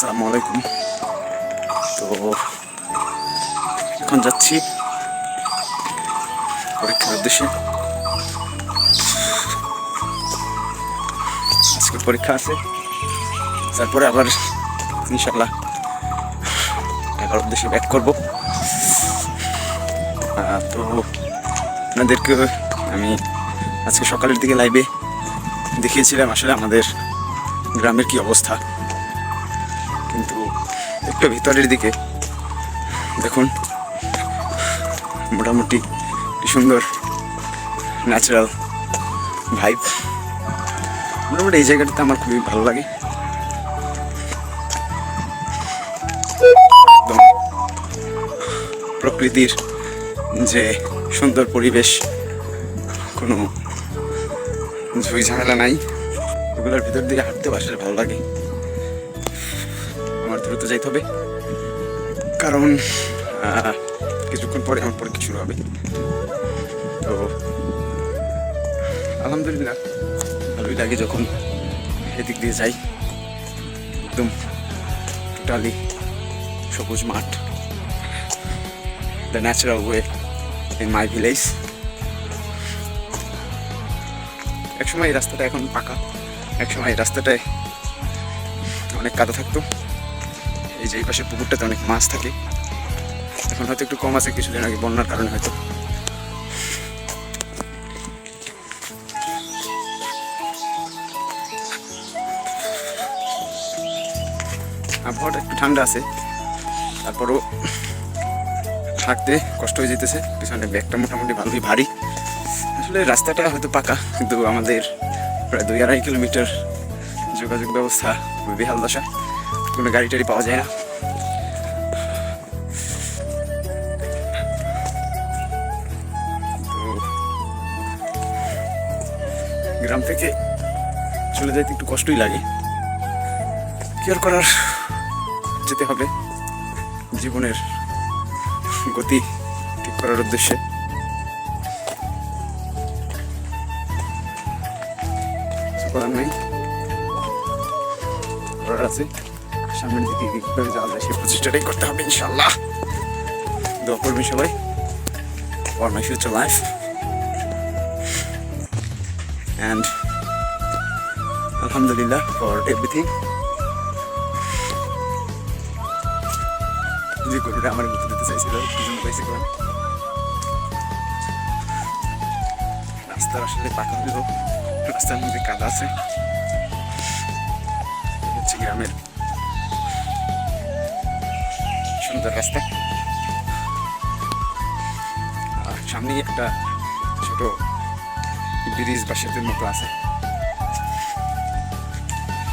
আসসালামু আলাইকুম। তো, এখন যাচ্ছি পরীক্ষার উদ্দেশ্যে। আজকে পরীক্ষা আছে, তারপরে আবার ইনশাল্লাহ এগারোর উদ্দেশ্যে ব্যাক করব। তো, আপনাদেরকে আমি আজকে সকালের দিকে লাইভে দেখিয়েছিলাম আসলে আমাদের গ্রামের কি অবস্থা। কিন্তু একটু ভিতরের দিকে। দেখুন, মোটামুটি সুন্দর ন্যাচারাল ভাইব মোটামুটি এই জায়গাটাতে আমার খুবই ভালো লাগে। প্রকৃতির যে সুন্দর পরিবেশ, কোনো ঝুঁই ঝামেলা নাই। ওগুলোর ভিতর দিয়ে হাঁটতে আসলে ভালো লাগে। আমার দ্রুত যাইতে হবে। কারণ কিছুক্ষণ পরে আমার পরীক্ষা শুরু হবে। তো, আলহামদুলিল্লাহ, ভালোই লাগে যখন এদিক দিয়ে যাই। একদম টোটালি সবুজ মাঠ। The natural way in my village একসময় এই রাস্তাটা এখন পাকা। একসময় এই রাস্তাটায় অনেক কাদা থাকতো। এই যে এই পাশে পুকুরটাতে অনেক মাছ থাকে। এখন হয়তো একটু কম আছে, কিছুদিন আগে বন্যার কারণে হয়তো। আবহাওয়াটা একটু ঠান্ডা আছে। তারপরও হাঁটতে কষ্ট হয়ে যেতেছে। পিছনে ব্যাগটা মোটামুটি ভালোই ভারী। আসলে রাস্তাটা হয়তো পাকা, কিন্তু আমাদের প্রায় দুই আড়াই কিলোমিটার যোগাযোগ ব্যবস্থা খুবই বেহাল দশা। কোনো গাড়ি টাড়ি পাওয়া যায় না। গ্রাম থেকে চলে যাইতে একটু কষ্টই লাগে। কি আর করার? যেতে হবে। জীবনের গতি ঠিক করার উদ্দেশ্যে। করার নেই। করার আছে। সামনের দিকে কীভাবে যাওয়া যায় সেই প্রচেষ্টাটাই করতে হবে ইনশাল্লাহ দোয়া করবেন সবাই। For my future life and আলহামদুলিল্লাহ ফর এভরিথিং যে গরুটা আমার মতো দিতে চাইছিল কি জন্য পাইছে কোন রাস্তা আসলে পাকা হলেও রাস্তার মধ্যে কাদা আছে। হচ্ছে গ্রামের সুন্দর রাস্তা আর সামনেই একটা ছোট ব্রিজ বা সেতুর মতো আছে।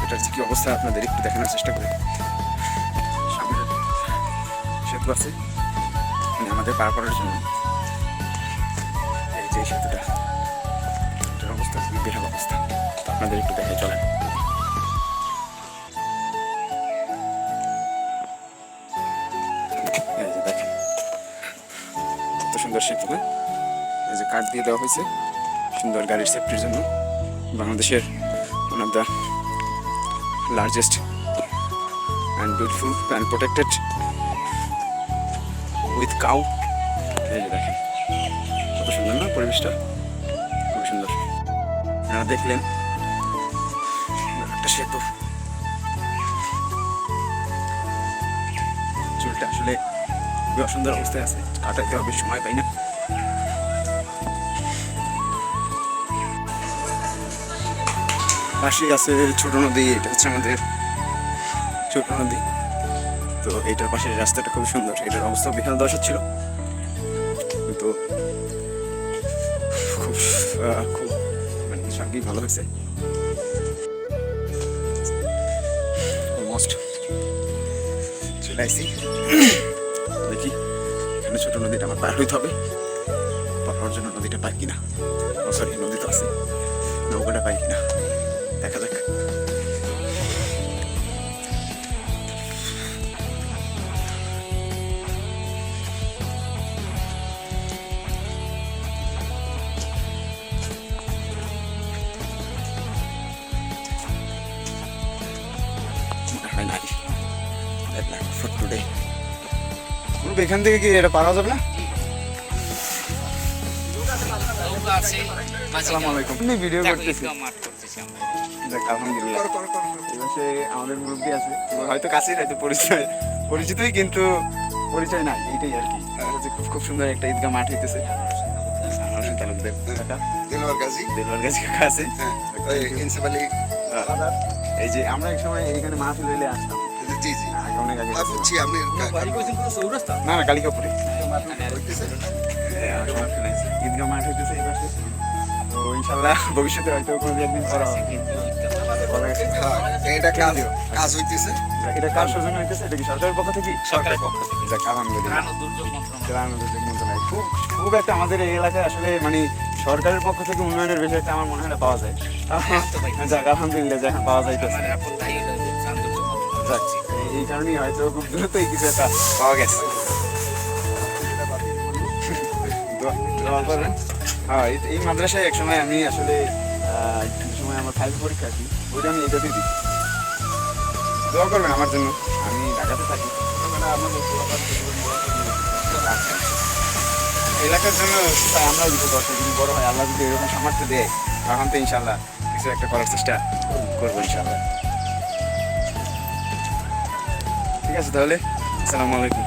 এটার কি অবস্থা আপনাদের একটু দেখানোর চেষ্টা করি। সামনে সেতু আছে মানে আমাদের পার করার জন্য। এই যে সেতুটা, এটার অবস্থা খুবই বেহাল অবস্থা। আপনাদের একটু দেখাই চলেন। সুন্দর সেতু হ্যাঁ এই যে কাঠ দিয়ে দেওয়া হয়েছে, সুন্দর গাড়ির সেফটির জন্য। বাংলাদেশের one of the largest and beautiful and protected with cow এই যে দেখেন, কত সুন্দর না পরিবেশটা? খুব সুন্দর। আপনারা দেখলেন, একটা সেতু। চুলটা আসলে খুবই অসুন্দর অবস্থায় আছে। কাটাইতে হবে সময় পাই না? পাশেই আছে ছোট নদী, এটা হচ্ছে আমাদের ছোট নদী। তো এটার পাশের রাস্তাটা খুব সুন্দর। এটার অবস্থা বিশাল দশা ছিল। তো খুব খুব মানে সার্বিক ভালো হয়েছে। চলে দেখি এখানে ছোট নদীটা আমার পার হইতে হবে। পার হওয়ার জন্য নদীটা পাই কিনা? সরি নদী তো আছে। নৌকাটা পাই কিনা? দেখা যাক। এখান থেকে কি এটা পারা যাবে না? আসসালামু আলাইকুম। আপনি ভিডিও করতেছি ঈদগাহ আমরা আলহামদুলিল্লাহ। এই আমাদের মুরব্বী আছে হয়তো কাছেই হয়তো পরিচয় পরিচিতই কিন্তু পরিচয় নাই এইটাই আর কি। খুব খুব সুন্দর একটা ঈদগাহ মাঠ হইতেছে। হ্যাঁ এই যে আমরা এক সময় এইখানে মাহফিল হইলে আসতাম। জি জি। অনেক আগে বুঝছি আপনি না না কালিকাপুরে ঈদগাহ মাঠ হইতেছে এই পাশে তো ইনশাল্লাহ ভবিষ্যতে হয়তো কোনো একদিন করা হবে হ্যাঁ এটা কাজ কাজ হইতেছে। এটা কার সৌজন্য হইতেছে? এটা কি সরকারের পক্ষ থেকে? সরকারের পক্ষ থেকে। যাক আলহামদুলিল্লাহ। দুর্যোগ মন্ত্রণালয়। খুব খুব একটা আমাদের এই এলাকায় আসলে মানে সরকারের পক্ষ থেকে উন্নয়নের একটা আমার মনে হয় না পাওয়া যায়। যাক আলহামদুলিল্লাহ যখন পাওয়া যাইতেছে। আমাদের এখন তাই হলো যে ত্রাণ দুর্যোগ মন্ত্রণালয়। যাক। এই- কারণেই হয়তো খুব দ্রুতই কিছু একটা পাওয়া গেছে। হ্যাঁ এই- মাদ্রাসায় এক সময় আমি আসলে সময় আমার ফাইভ পরীক্ষা কি ওইটা আমি এটাতেই দিই দোয়া করবেন আমার জন্য আমি ঢাকাতে থাকি। এলাকার জন্য তাই আমরাও কিছু করতে যদি বড় হয় আল্লাহ যদি এরকম সামর্থ্য দেয় তখন তো ইনশাল্লাহ কিছু একটা করার চেষ্টা করব ইনশাল্লাহ ঠিক আছে তাহলে আসসালামু আলাইকুম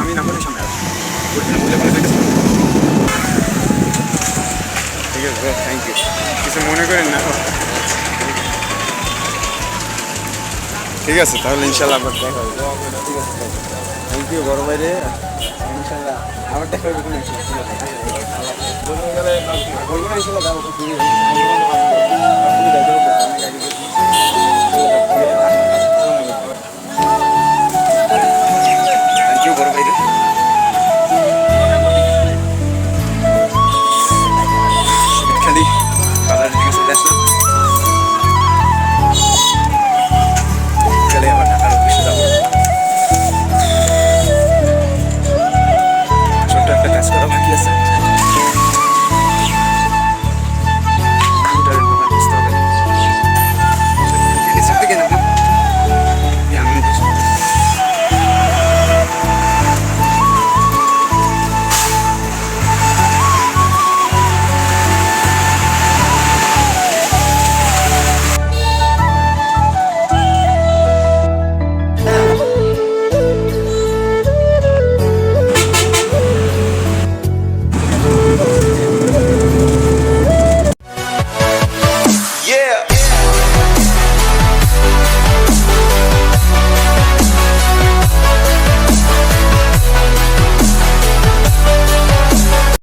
আমি নাম্বারের সামনে ঠিক আছে থ্যাংক ইউ কিছু মনে করেন না। ঠিক আছে, তাহলে ইনশাল্লাহ আবার ঠিক আছে থ্যাংক ইউ বড় বলব না ইনশাল্লাহ। দূরে। As caramba aqui,